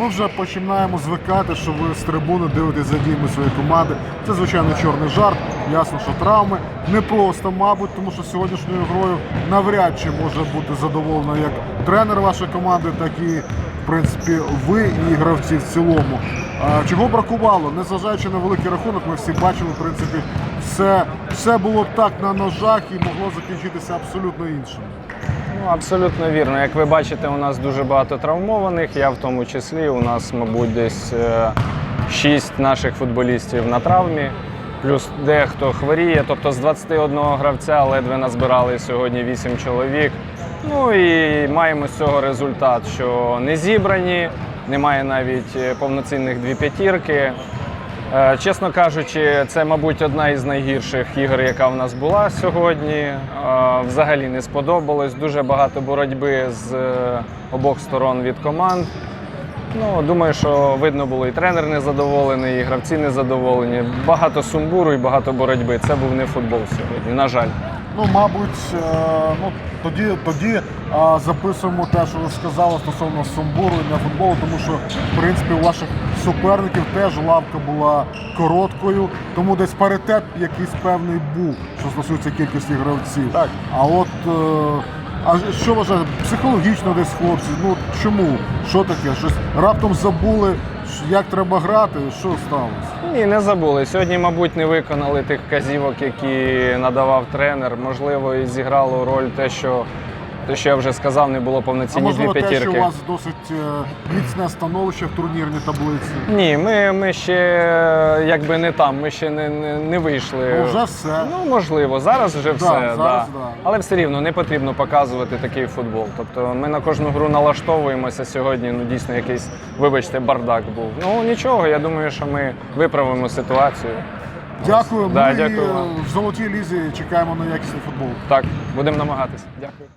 Ми вже починаємо звикати, що ви з трибуни дивитесь за діями своєї команди. Це звичайно чорний жарт. Ясно, що травми не просто, мабуть, тому що сьогоднішньою грою навряд чи може бути задоволено як тренер вашої команди, так і в принципі ви і гравці в цілому. Чого бракувало? Незважаючи на великий рахунок, ми всі бачили, в принципі, все, все було так на ножах і могло закінчитися абсолютно іншим. Ну, абсолютно вірно. Як ви бачите, у нас дуже багато травмованих. Я в тому числі. У нас, мабуть, десь е, шість наших футболістів на травмі. Плюс дехто хворіє. Тобто з 21 гравця ледве назбирали сьогодні 8 чоловік. Ну і маємо з цього результат, що не зібрані, немає навіть е, повноцінних дві п'ятірки. Е, Чесно кажучи, це, мабуть, одна із найгірших ігор, яка в нас була сьогодні. Е, Взагалі не сподобалось. Дуже багато боротьби з е, обох сторон від команд. Ну, думаю, що видно було і тренер незадоволений, і гравці незадоволені. Багато сумбуру і багато боротьби. Це був не футбол сьогодні, на жаль. Ну, мабуть, е, ну тоді, тоді записуємо те, що ви сказали стосовно сумбуру і не футболу, тому що в принципі у ваших суперників теж лавка була короткою, тому десь паритет якийсь певний був, що стосується кількості гравців. Так. А от е, а що вважаєте, психологічно десь хлопці? Ну чому? Що таке? Щось раптом забули, як треба грати? Що сталося? Ні, не забули. Сьогодні, мабуть, не виконали тих вказівок, які надавав тренер. Можливо, і зіграло роль те, що те, що я вже сказав, не було А повноцінні дві можливо, те, що п'ятірки. у вас досить е, міцне становище в турнірній таблиці. Ні, ми, ми ще е, якби не там, ми ще не, не, не вийшли. Ну, вже все. Ну, можливо, зараз вже все. зараз, да. да. Але все рівно не потрібно показувати такий футбол. Тобто ми на кожну гру налаштовуємося сьогодні. Ну дійсно якийсь, вибачте, бардак був. Ну нічого, я думаю, що ми виправимо ситуацію. Дякую. Да, Ми дякую вам. в золотій лізі чекаємо на якісний футбол. Так, будемо намагатися. Дякую.